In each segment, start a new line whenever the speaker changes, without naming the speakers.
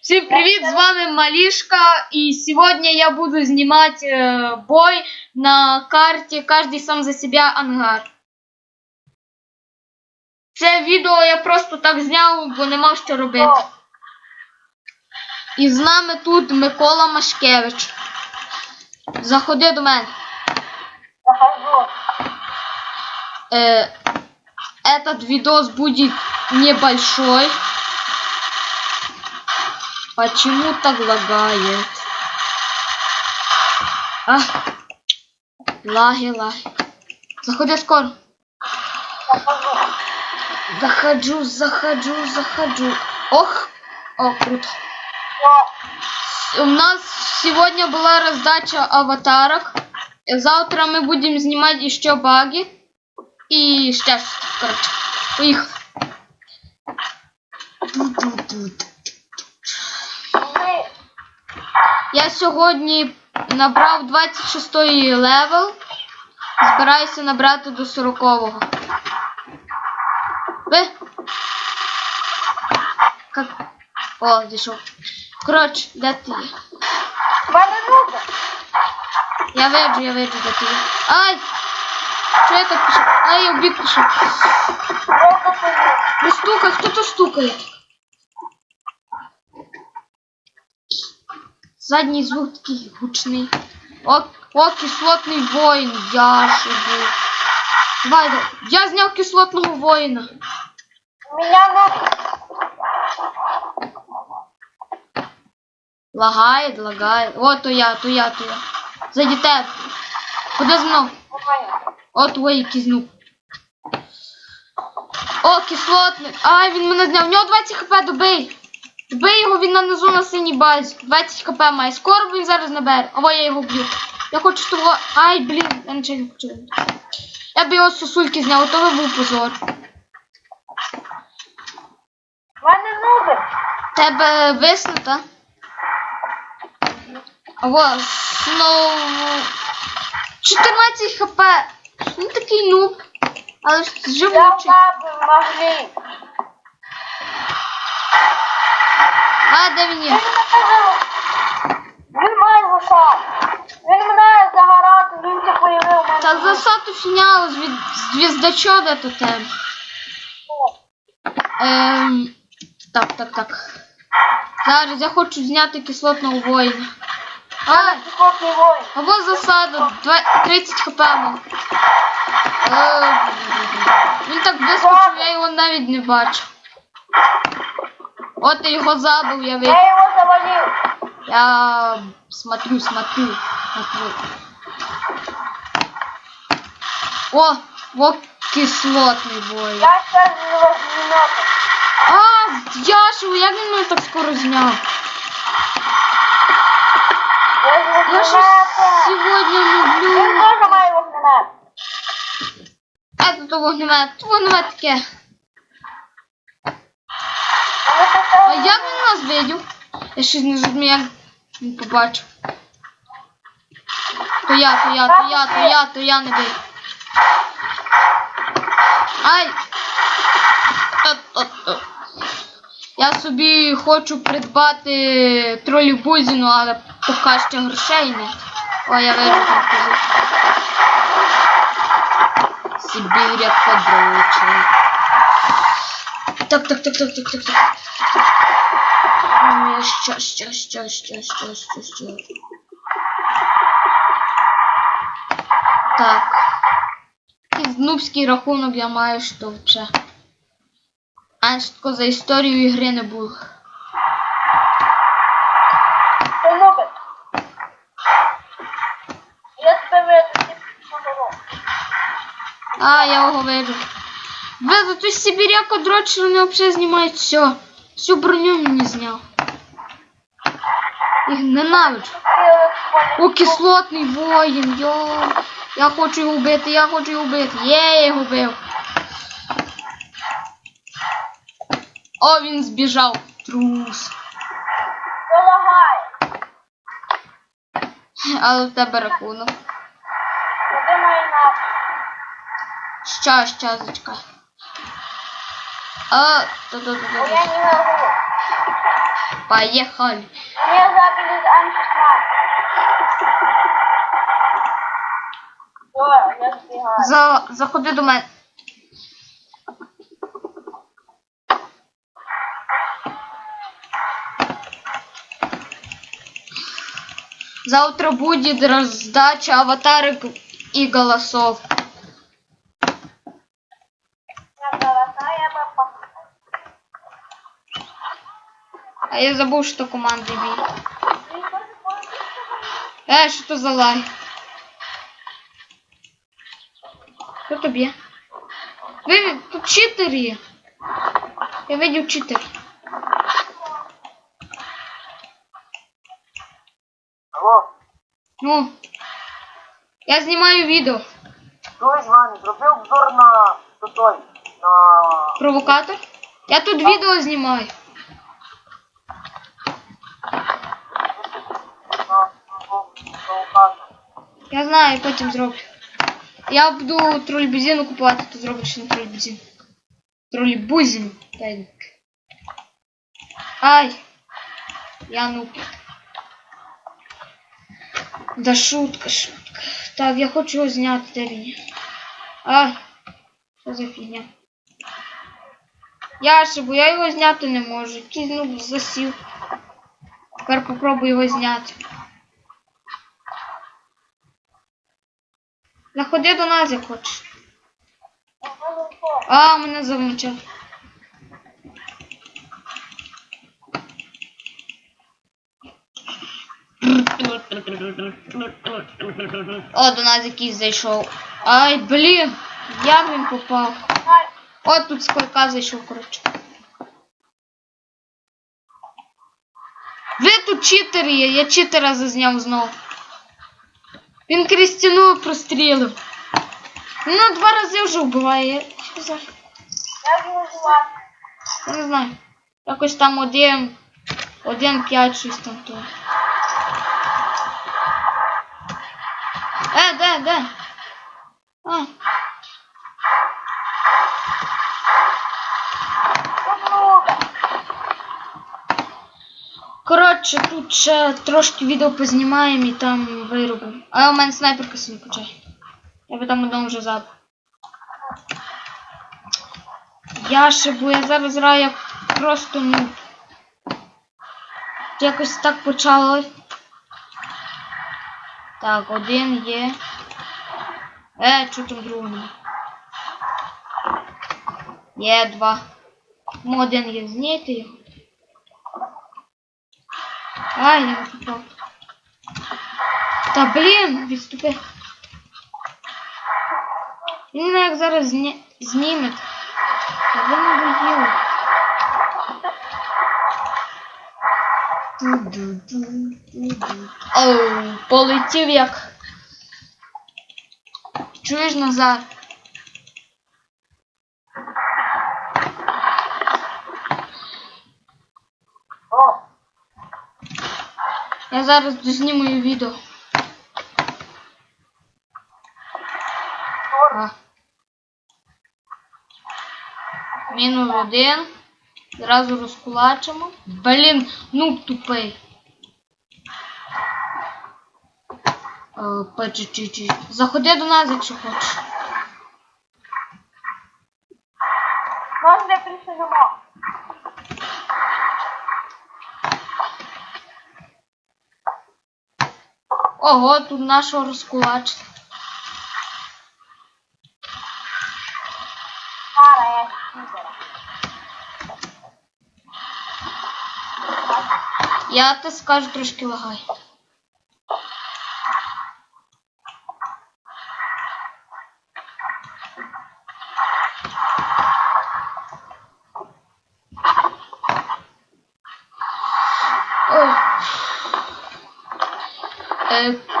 Всем привет, с вами Малишка, и сегодня я буду снимать э, бой на карте «Каждый сам за себя ангар». Це відео я просто так зняв, бо не мав що робити. І з нами тут Микола Машкевич. Заходи до мене.
Захожу.
Э, этот видос будет небольшой. Почему так лагает? А, лаги, лаги. Заходи скоро.
Захожу.
Заходжу, заходжу. Ох, о, круто. У нас сегодня была раздача аватарок. Завтра мы будем снимать еще баги. И сейчас, короче, поехали. Я сьогодні набрав 26 левел. Збираюся набрати до 40-го. Ви? Как? О, дійшов. Коротше, де ти
мене.
Я виджу, я виджу, де ти. Ай! Що я так пішов? Ай, я в бік пішов. Не стукай, хто то стукає? Задній звук такий гучний. О, о, кислотний воїн, я ще був. Давай, давай. Я зняв кислотного воїна.
Меня нуби.
Лагає, лагає. О, то я, то я, то я. Заді тебе. Куди зі мною? О, твої кизнув. О, кислотник. Ай, він мене зняв. В нього 20 хп, добий. Добий його, він нанизу на синій базі. 20 хп має. Скоро він зараз набере. Або я його б'ю. Я хочу того. Ай, блін, я нічого не хочу. Я б його з сосульки зняв, то був позор.
Мене нуби.
Тебе виснута? Або знову 14 хп. Він такий нуб. Але ж
Я
живучий.
набив могли.
А, де він
Він
є?
має засад. Він мене загорати, він це появив мене.
Та засаду фінял від звіздачода до тебе. Ем, так, так, так. Зараз я хочу зняти кислотного воїна. Ай,
Піхотний воїн.
або засада, два- 30 хп мав. Е, він так вискочив, я його навіть не бачу. От я його забив, я вийшов.
Я його завалив.
Я смотрю, смотрю, смотрю. О, вот кислотний бой.
Я з розміноти.
А, Яшу, як він мене так скоро зняв?
Я
Я ж сьогодні люблю.
теж має вогнемет.
А тут вогнемет, вогнемет таке. А як він нас видів? Я щось не зрозумів, як побачив. То я, то я, то я, то я, то я не бий. Ай! Я собі хочу придбати тролейбузину, але поки ще грошей не. О, я вижу там. Сибіря подручить. Так, так, так, так, так, так, так. Що, що, що, що, що, що, що. Так. Якийсь нубський рахунок я маю, що вже. А що за історію ігри не було. А, я його виджу. Ви за ту Сибіряка дрочер, вони взагалі знімають все. Всю броню мені зняв. Їх ненавиджу. О, кислотний воїн, йо. Я хочу його вбити, я хочу його вбити. Є, я його вбив. О, він збіжав. Трус. Але в тебе рахунок. Ща, ща, зачекай. А,
Бо я
та-та-та-та.
не можу.
Поїхали.
Мне забили М16. Все, я.
За, заходи до мене. Завтра будет раздача аватарок и голосов.
Я голоса, я попал.
А я забыл, что команды бій. Е, що то за лай? Хто тобі? Ви, тут читер є. Я видів читер.
Алло,
Ну. Я знімаю відео.
чуєш, Ваня, зроби обзор на на той, на...
Провокатор? Я тут відео знімаю. Я знаю, потім зроблю. Я буду тролейбузину купувати, ти зробиш на тролейбузин. Тролейбузин. Ай. Я ну. Да шутка, шутка. Так, я хочу його зняти, де він. Ай. Що за фігня? Я ошибу, я його зняти не можу. Якийсь ну засів. Тепер попробую його зняти. Заходи до нас, як хочеш. А, мене замочив. О, до нас якийсь зайшов. Ай, блін, як він попав. От тут клика зайшов, коротше. Ви тут читер є, я читера зазняв знову. Він крізь стіну прострілив. Ну, два рази вже вбиває. Що за...
Я вижила.
Я не знаю. Якось там один. Один п'ять щось там то. Е, де, де? А, коротше, тут ще трошки відео познімаємо і там виробимо. А у мене снайперка собі качає. Я би там одному вже забув. Я шибу, я зараз граю як просто ну. Якось так почало. Так, один є. Е, що там другий? Є два. Ну, один є, зняти його. Ай, я не попав. Та блін, відступи. Він мене як зараз зня... зніме. Та ви не доїли. Оу, полетів як. Чуєш Назар? Я зараз дознімаю відео. А. Мінус один. Зразу розкулачимо. Блін, нуб тупий. Е, печичичі. Заходи до нас, якщо хочеш.
Можна присидимо.
Ого, тут нашого розкулач. Я те скажу трошки лагай. Ой. Е,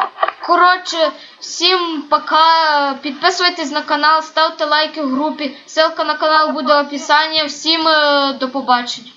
Коротше, всім пока. Підписуйтесь на канал, ставте лайки в групі. Ссылка на канал буде в описанні. Всім е, до побачення.